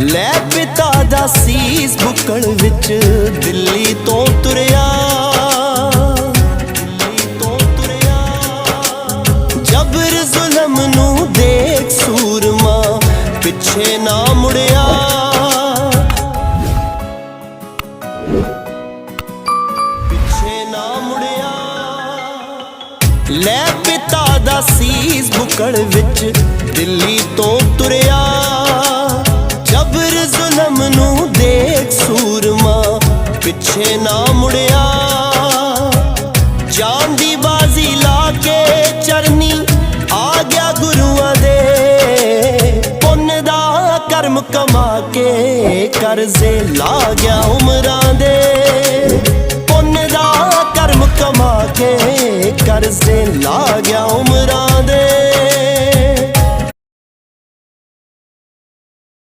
ਲੈ ਪਿਤਾ ਦਾ ਸੀਸ ਬੁੱਕਣ ਵਿੱਚ ਦਿੱਲੀ ਤੋਂ ਤੁਰਿਆ। ਦਿੱਲੀ ਤੋਂ ਤੁਰਿਆ। ਜਬਰ ਜ਼ੁਲਮ ਨੂੰ ਦੇਖ ਸੂਰਮਾ ਪਿੱਛੇ ਨਾ ਮੁੜਿਆ। ਪਿੱਛੇ ਨਾ ਮੁੜਿਆ। ਲੈ ਪਿਤਾ ਦਾ ਸੀਸ ਬੁੱਕਣ ਵਿੱਚ ਦਿੱਲੀ ਤੋਂ ਤੁਰਿਆ। ਪਿੱਛੇ ਨਾ ਮੁੜਿਆ। ਜਾਨ ਦੀ ਬਾਜ਼ੀ ਲਾ ਕੇ ਚਰਨੀ ਆ ਗਿਆ ਗੁਰੂਆਂ ਦੇ। ਪੁੰਨ ਦਾ ਕਰਮ ਕਮਾ ਕੇ ਕਰਜ਼ੇ ਲਾ ਗਿਆ ਉਮਰਾਂ ਦੇ। ਪੁੰਨ ਦਾ ਕਰਮ ਕਮਾ ਕੇ ਕਰਜ਼ੇ ਲਾ ਗਿਆ